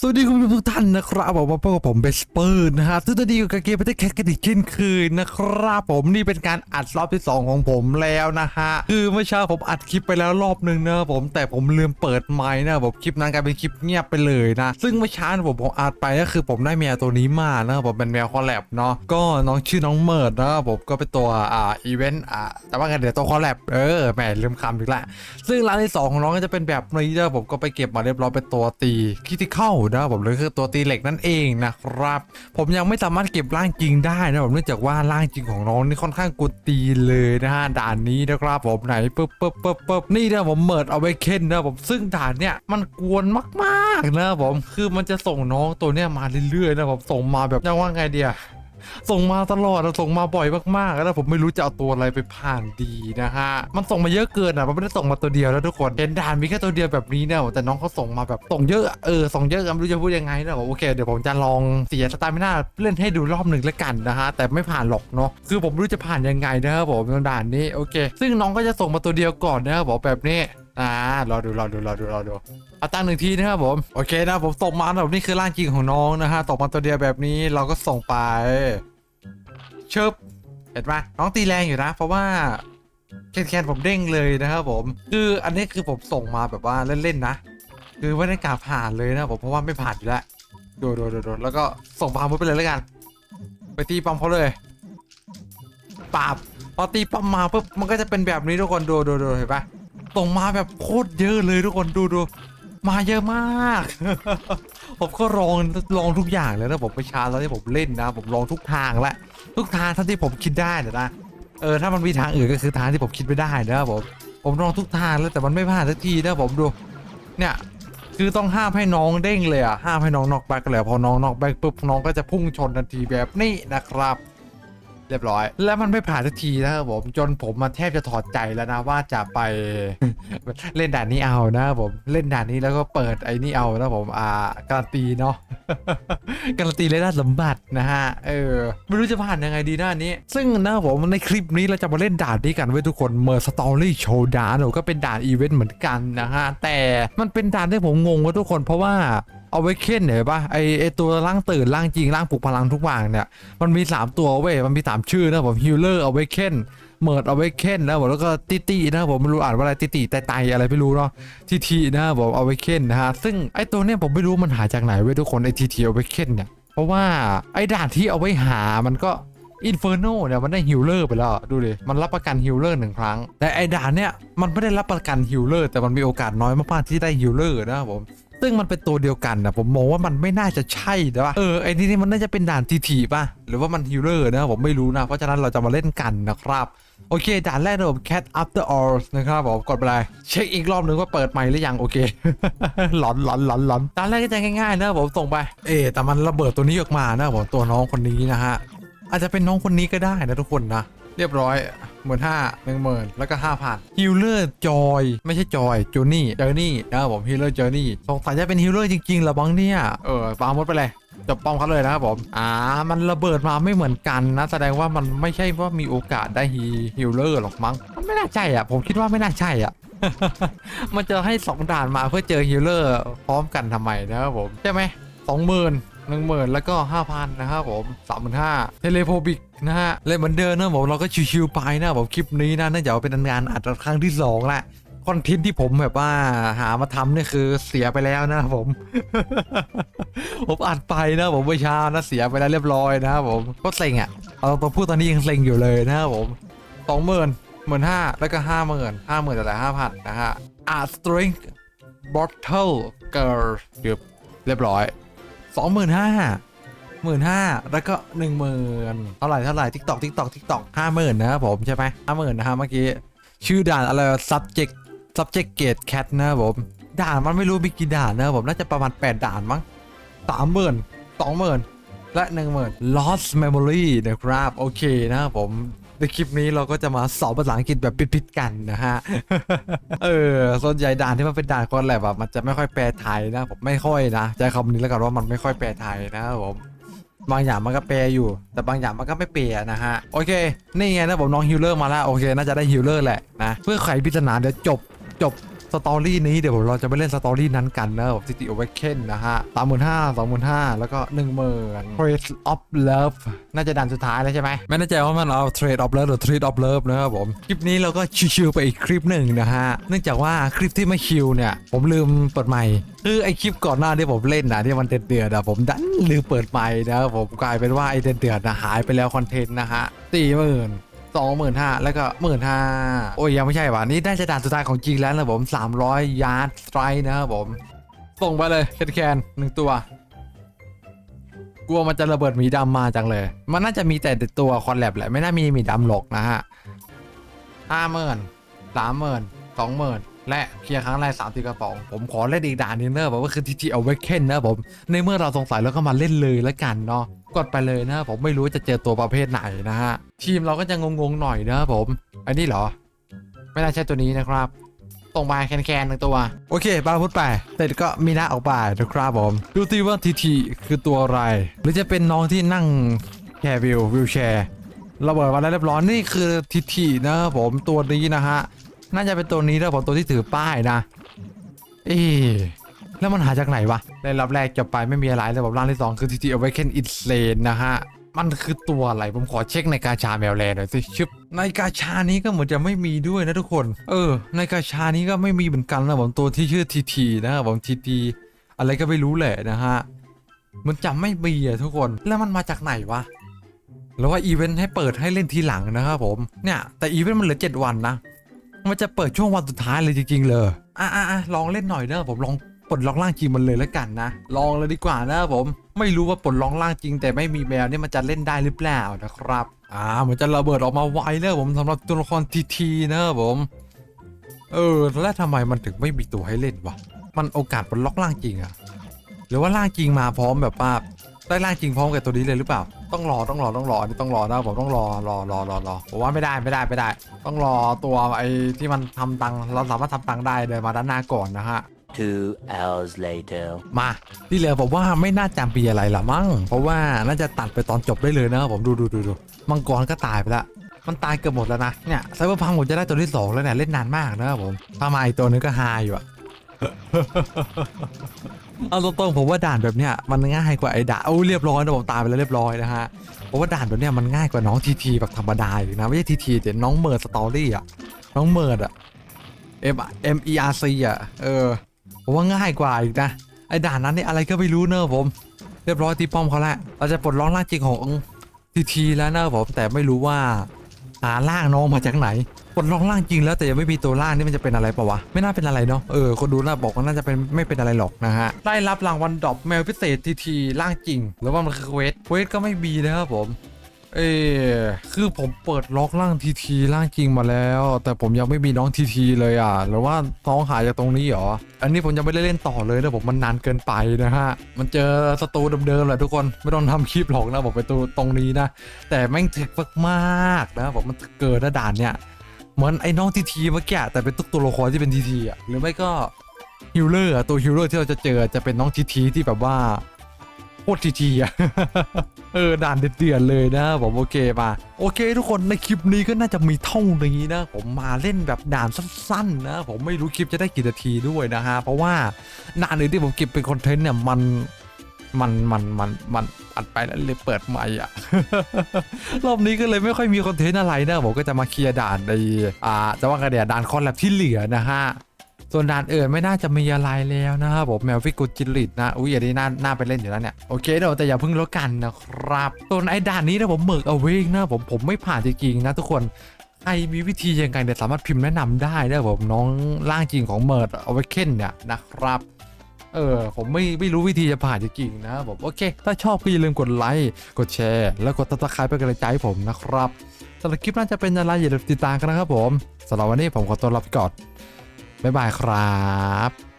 สวัสดีคุณผู้ชมทุกท่านนะครับผมมาพบกับผมเบสเปอร์นะฮะซึ่งตอนนี้อยู่กับเกมประเทศแคทกันอีกเช่นคยนนะครับผมนี่เป็นการอัดรอบที่ 2 ของผมแล้วนะฮะคือเมื่อเช้าผมอัดคลิปไปแล้วรอบหนึ่งนะผมแต่ผมลืมเปิดไมค์นะผมคลิปนั้นกลายเป็นคลิปเงียบไปเลยนะ ซึ่งเมื่อเช้าผมผมอัดไปก็คือผมได้แมวตัวนี้มานะผมเป็นแมวคอลแลบเนาะก็น้องชื่อน้องเมิร์ดนะผมก็เป็นตัวอ่าอีเวนต์อ่าแต่ว่ากันเดี๋ยวตัวคอลแลบเออแหมลืมคำอีกละซึ่งร้านที่2ของน้องก็จะเป็นแบบนี้นะผมก็ไปเก็บมาเรียบร้อยเป็นตัวตีคิติเข้านะครับผมเลยคือตัวตีเหล็กนั่นเองนะครับ ผมยังไม่สามารถเก็บร่างจริงได้นะผมเนื่องจากว่าร่างจริงของน้องนี่ค่อนข้างกุตีเลยนะฮะด่านนี้นะครับผมไหนปึ๊บปึ๊บปึ๊บปึ๊บนี่นะผมเมิดเอาไว้เค้นนะผมซึ่งด่านเนี้ยมันกวนมากๆนะผมคือมันจะส่งน้องตัวเนี้ยมาเรื่อยๆนะผมส่งมาแบบยังว่าไงเดีย ส่งมาตลอดอะส่งมาบ่อยมากๆแล้วผมไม่รู้จะเอาตัวอะไรไปผ่านดีนะฮะมันส่งมาเยอะเกินอะมันไม่ได้ส่งมาตัวเดียวแล้วทุกคนเห็นด่านมีแค่ตัวเดียวแบบนี้เนี่ยแต่น้องเขาส่งมาแบบส่งเยอะเออส่งเยอะไม่รู้จะพูดยังไงนะบอกโอเคเดี๋ยวผมจะลองเสียสตาร์ไม่น่าเล่นให้ดูรอบหนึ่งแล้วกันนะฮะแต่ไม่ผ่านหรอกเนาะคือผมไม่รู้จะผ่านยังไงนะครับผมด่านนี้โอเค ซึ่งน้องก็จะส่งมาตัวเดียวก่อนนะครับบอกแบบนี้ อ่ารอดูรอดูรอดูรอดูเอาตั้งหนึ่งทีนะครับผม โอเคนะผมส่งมาแบบนี้คือร่างจริงของน้องนะฮะตกมาตัวเดียวแบบนี้เราก็ส่งไปเชิบเห็นปะน้องตีแรงอยู่นะ เพราะว่าแคนแคนผมเด้งเลยนะครับผม คืออันนี้คือผมส่งมาแบบว่าเล่นๆนะ คือไม่ได้กาผ่านเลยนะผมเพราะว่าไม่ผ่านอยู่แล้วโดดโดดแล้วก็ส่งปาล์มไปเลยแล้วกัน ไปตีปั๊มเขาเลยปาบพอตีปั๊มมาปุ๊บมันก็จะเป็นแบบนี้ทุกคนโดดูดูเห็นปะ ส่งมาแบบโคตรเยอะเลยทุกคนดูดูมาเยอะมาก ผมก็ลองลองทุกอย่างเลยนะผมไปชาร์จแล้วที่ผมเล่นนะ ผมลองทุกทางแล้วทุกทางท่าที่ผมคิดได้นะเออถ้ามันมีทางอื่นก็คือทางที่ผมคิดไม่ได้นะครับผมผมลองทุกทางแล้วแต่มันไม่ผ่านสักทีนะผมดู เนี่ยคือต้องห้ามให้น้องเด้งเลยอะห้ามให้น้องนอกแบกเลยพอน้องนอกแบกปุ๊บน้องก็จะพุ่งชนทันทีแบบนี้นะครับ เรียบร้อย แล้วมันไม่ผ่านสักทีนะครับผมจนผมมาแทบจะถอดใจแล้วนะว่าจะไป เล่นด่านนี้เอานะครับผมเล่นด่านนี้แล้วก็เปิดไอ้นี่เอานะผมอ่าการันตีเนาะการันตีเลยได้สมบัตินะฮะเออไม่รู้จะผ่านยังไงดีหน้านี้ ซึ่งนะครับผมในคลิปนี้เราจะมาเล่นด่านนี้กันไว้ยทุกคนเมอร์สตอรี่โชว์ด่านก็เป็นด่านอีเวนต์เหมือนกันนะฮะแต่มันเป็นด่านที่ผมงงว่าทุกคนเพราะว่า เอาไว้เค้นเห็นปะไอไอตัวร่างตื่นร่างจริงร่างปลุกพลังทุกอย่างเนี่ยมันมี 3 ตัวเว้ยมันมี 3 ชื่อนะผมฮิลเลอร์เอาไว้เค้นเมิร์ดเอาไว้เค้นนะผมแล้วก็ติตินะผมไม่รู้อ่านว่าอะไรติติไตไตอะไรไม่รู้เนาะทีทีนะผมเอาไว้เค้นนะฮะซึ่งไอตัวเนี้ยผมไม่รู้มันหาจากไหนเว้ยทุกคนไอทีทีเอาไว้เค้นเนี่ยเพราะว่าไอด่านที่เอาไว้หามันก็อินเฟอร์โนเนี่ยมันได้ฮิลเลอร์ไปแล้วดูดิ มันรับประกันฮิลเลอร์หนึ่งครั้ง แต่ไอด่านเนี่ย มันไม่ได้รับประกันฮิลเลอร์แต่มันมีโอกาสน้อยมากๆที่ได้ฮิลเลอร์นะผม ซึ่งมันเป็นตัวเดียวกันนะผมมองว่ามันไม่น่าจะใช่นะว่าเออไอ้นี่นี่มันน่าจะเป็นด่านทีทีป่ะหรือว่ามันฮิลเลอร์นะผมไม่รู้นะเพราะฉะนั้นเราจะมาเล่นกันนะครับโอเคด่านแรกนะผม Cat After All นะครับผมกดไปเลยเช็คอีกรอบหนึ่งว่าเปิดใหม่หรือยังโอเคหลอนหลอนหลอนหลอนด่านแรกก็จะง่ายๆนะผมส่งไป เอ๊แต่มันระเบิดตัวนี้ออกมานะผมตัวน้องคนนี้นะฮะอาจจะเป็นน้องคนนี้ก็ได้นะทุกคนนะเรียบร้อย หมื่นห้าหนึ่งหมื่นแล้วก็ห้าพันฮิลเลอร์จอยไม่ใช่จอยจูนี่เจอร์นี่นะครับผมฮิลเลอร์เจอร์นี่สงสัยจะเป็นฮิลเลอร์จริงๆเหรอบ้างเนี่ยเออปาหมดไปเลยจบป้อมเขาเลยนะครับผมอ่ามันระเบิดมาไม่เหมือนกันนะ แสดงว่ามันไม่ใช่ว่ามีโอกาสได้ฮีฮิลเลอร์หรอกมั้งมันไม่น่าใช่อะ ผมคิดว่าไม่น่าใช่อะมันจะให้สองด่านมาเพื่อเจอฮิลเลอร์พร้อมกันทำไมนะครับผม ใช่ไหมสองหมื่น หนึ่งหมื่นแล้วก็ห้าพันนะครับผมสามหมื่นห้าเทเลโพบิกนะฮะเล่นเหมือนเดิมนะผมเราก็ชิวๆไปนะผมคลิปนี้นะเนื่องจากเป็นงานอัดครั้งที่สองละคอนเทนต์ที่ผมแบบว่าหามาทำเนี่ยคือเสียไปแล้วนะผม ผมอัดไปนะผมเมื่อเช้านะเสียไปแล้วเรียบร้อยนะครับผมก็เซ็งอะเอาตรงพูดตอนนี้ยังเซ็งอยู่เลยนะครับผมสองหมื่นหมื่นห้าแล้วก็ห้าหมื่นห้าหมื่นแต่ละห้าพันนะฮะ a string bottle girl เกือบเรียบร้อย สองหมื่นห้าหมื่นห้าแล้วก็หนึ่งหมื่นเท่าไหร่เท่าไหร่ทิกตอกทิกตอกทิกตอกห้าหมื่นนะครับผมใช่ไหมห้าหมื่นนะฮะเมื่อกี้ชื่อด่านอะไร subject subject gate cat นะครับผมด่านมันไม่รู้มีกี่ด่านนะครับผมน่าจะประมาณ8ด่านมั้งสามหมื่นสองหมื่นและหนึ่งหมื่น lost memory นะครับโอเคนะครับผม ในคลิปนี้เราก็จะมาสอบภาษาอังกฤษแบบปิดๆกันนะฮะ เออ ส่วนใหญ่ด่านที่มันเป็นด่านคนแหละแบบมันจะไม่ค่อยแปลไทยนะ ผมไม่ค่อยนะใจคำนี้แล้วกันว่ามันไม่ค่อยแปลไทยนะครับผมบางอย่างมันก็แปลอยู่ แต่บางอย่างมันก็ไม่เปลนะฮะ โอเค นี่ไงนะผมน้องฮิลเลอร์มาแล้ว โอเค น่าจะได้ฮิลเลอร์แหละนะ เพื่อไขปริศนาเดี๋ยวจบจบ สตอรี่นี้เดี๋ยวเราจะไปเล่นสตอรี่นั้นกันนะซิตี้โอเวเคนนะฮะสามหมื่นห้าสองหมื่นห้าแล้วก็หนึ่งหมื่น Trade of Love น่าจะดันสุดท้ายแล้วใช่ไหมไม่แน่ใจว่ามันเอา Trade of Love หรือ Trade of Love นะครับผม คลิปนี้เราก็ชิวๆไปอีกคลิปหนึ่งนะฮะ เนื่องจากว่าคลิปที่ไม่ชิวเนี่ย ผมลืมเปิดไมค์คือไอคลิปก่อนหน้าที่ผมเล่นนะที่มันเดือดๆอะผมดันลืมเปิดไมค์นะครับผมกลายเป็นว่าไอเดือดๆนะหายไปแล้วคอนเทนต์นะฮะสี่หมื่น สองหมื่นห้าแล้วก็หมื่นห้าโอ้ยยังไม่ใช่ว่ะนี่ได้จะด่านสุดท้ายของจริงแล้วนะผมสามร้อยยาร์ดสไตร์นะครับผม ส่งไปเลยแคนแคนหนึ่งตัว กลัวมันจะระเบิดหมีดำมาจังเลย มันน่าจะมีแต่ตัวคอนแลบแหละไม่น่ามีหมีดำหรอกนะฮะห้าหมื่นสามหมื่นสองหมื่นและเคลียร์ครั้งแรกสามตีกระป๋อง ผมขอเล่นอีกด่านนึงเนอะบอกว่าคือทีทีเอาไว้เค้นนะผม ในเมื่อเราสงสัยแล้วก็มาเล่นเลยแล้วกันเนาะ กดไปเลยนะผมไม่รู้จะเจอตัวประเภทไหนนะฮะทีมเราก็จะงงๆหน่อยนะผม อันนี้เหรอ ไม่น่าใช่ตัวนี้นะครับตรงมาแคนๆหนึ่งตัว โอเคบ้าพูดไปเสร็จก็มีหน้าออกไปนะครับผม ดูสิว่าทีทีคือตัวอะไร หรือจะเป็นน้องที่นั่งแคร์วิววิวแชร์ระเบิดมาแล้วเรียบร้อยนี่คือทีทีนะครับผมตัวนี้นะฮะ น่าจะเป็นตัวนี้นะผมตัวที่ถือป้ายนะ เอ๊ แล้วมันหาจากไหนวะในรอบแรกจบไปไม่มีอะไรแต่แบบร่างที่ 2 คือ TT Awaken i n s l a n นะฮะ มันคือตัวอะไรผมขอเช็คในกาชาแมวแลหน่อยสิชึบในกาชานี้ก็เหมือนจะไม่มีด้วยนะทุกคน เออ ในกาชานี้ก็ไม่มีเหมือนกันนะผมตัวที่ชื่อ TT นะครับผม TT อะไรก็ไม่รู้แหละนะฮะมันจะไม่มีอะทุกคนแล้วมันมาจากไหนวะแล้วว่าอีเวนต์ให้เปิดให้เล่นทีหลังนะครับผมเนี่ยแต่อีเวนต์มันเหลือ 7 วันนะมันจะเปิดช่วงวันสุดท้ายเลยจริงๆเลยอะอะลองเล่นหน่อยเนอะผมลอง ลดล็อกล่างจริงมันเลยแล้วกันนะ ลองเลยดีกว่านะครับผม ไม่รู้ว่าปลดล็อกล่างจริง แต่ไม่มีแมวเนี่ยมันจะเล่นได้หรือเปล่านะครับอ่ามันจะระเบิดออกมาไวเลยผมสำหรับตัวละครทีทีนะครับผม เออแล้วทำไมมันถึงไม่มีตัวให้เล่นวะมันโอกาสปลดล็อกล่างจริงอะหรือว่าล่างจริงมาพร้อมแบบว่าได้ล่างจริงพร้อมกับตัวนี้เลยหรือเปล่า ต้องรอต้องรอต้องรออันนี้ต้องรอนะผมต้องรอรอรอรอรอผมว่าไม่ได้ไม่ได้ไม่ได้ ต้องรอตัวไอ้ที่มันทำตังเราสามารถทำตังได้เดินมาด้านหน้าก่อนนะฮะ Two hours later. มาที่เหลือผมว่าไม่น่าจำปีอะไรละมั้งเพราะว่าน่าจะตัดไปตอนจบได้เลยนะผมดูดูดูดูมังกรก็ตายไปละมันตายเกือบหมดแล้วนะเนี่ยไซเบอร์พังผมจะได้ตัวที่สองแล้วเนี่ยเล่นนานมากนะครับผมถ้ามาอีกตัวนึงก็ฮาอยู่อะเอาตรงๆผมว่าด่านแบบเนี้ยมันง่ายกว่าไอ้ด่าโอ้เรียบร้อยนะผมตายไปแล้วเรียบร้อยนะฮะเพราะว่าด่านแบบเนี้ยมันง่ายกว่าน้องทีทีแบบธรรมดาอยู่นะไม่ใช่ทีทีแต่น้องเมิร์ดสตอรี่อะน้องเมิร์ดอะ M M E R C อะเออ ผมว่าง่ายกว่าอีกนะไอ้ด่านนั้นนี่อะไรก็ไม่รู้เนอะผม เรียบร้อยตีป้อมเขาแล้วเราจะปลดล็อกล่างจริงของทีทีแล้วเนอะผมแต่ไม่รู้ว่าหาล่างน้องมาจากไหนปลดล็อกล่างจริงแล้วแต่ยังไม่มีตัวล่างนี่มันจะเป็นอะไรปะวะไม่น่าเป็นอะไรเนาะเออคนดูน่าบอกว่าน่าจะเป็นไม่เป็นอะไรหรอกนะฮะได้รับรางวัลดรอปแมวพิเศษทีทีล่างจริงหรือว่ามันคือเควสเควสก็ไม่มีนะครับผม เออคือผมเปิดล็อกร่างทีทีร่างจริงมาแล้ว แต่ผมยังไม่มีน้องทีทีเลยอะหรือว่าน้องหายจากตรงนี้เหรอ อันนี้ผมยังไม่ได้เล่นต่อเลยนะผมมันนานเกินไปนะฮะ มันเจอศัตรูเดิมๆแหละทุกคนไม่ต้องทำคลิปหรอกนะผมไปตัวตรงนี้นะ แต่แม่งเจ็บมากๆนะผมมันเกิดระด่านเนี่ยเหมือนไอ้น้องทีทีเมื่อกี้แต่เป็นตุ๊กตัวละครที่เป็นทีทีอะหรือไม่ก็ฮิลเลอร์ตัวฮิลเลอร์ที่เราจะเจอจะเป็นน้องทีทีที่แบบว่า โคตรทีทีอะ เออด่านเดือดเลยนะผมโอเคมา โอเค ทุกคนในคลิปนี้ก็น่าจะมีเท่านี้นะ ผมมาเล่นแบบด่านสั้นๆ นะ ผมไม่รู้คลิปจะได้กี่นาทีด้วยนะฮะ เพราะว่าด่านอื่นที่ผมเก็บเป็นคอนเทนต์เนี่ยมันมันมันมันมันอัดไปแล้วเลยเปิดใหม่อะ รอบนี้ก็เลยไม่ค่อยมีคอนเทนต์อะไรนะผมก็จะมาเคลียร์ด่านในอ่าจะว่ากันเดียด่านคอนแลบที่เหลือนะฮะ ส่วนด่านอื่นไม่น่าจะมีอะไรแล้วนะครับผมแมวฟิกุจิลิตนะอุ้ยอันนี้น่าน่าไปเล่นอยู่แล้วเนี่ยโอเคเดี๋ยวแต่อย่าเพิ่งลดกันนะครับส่วนไอ้ด่านนี้นะผมเมือกเอาเวกนะผมผมไม่ผ่านจริงๆนะทุกคนใครมีวิธียังไงเนี่ยสามารถพิมพ์แนะนำได้นะผมน้องร่างจริงของเมิร์ดเอาไว้เค้นเนี่ยนะครับเออผมไม่ไม่รู้วิธีจะผ่านจริงๆนะครับผมโอเค ถ้าชอบก็อย่าลืมกดไลค์กดแชร์ แล้วกดติดตามเป็นกำลังใจให้ผมนะครับสำหรับคลิปน่าจะเป็นอะไรอย่าลืมติดตามกันนะครับผมสำหรับวันนี้ผมขอตัวลาไปก่อน บ๊ายบายครับ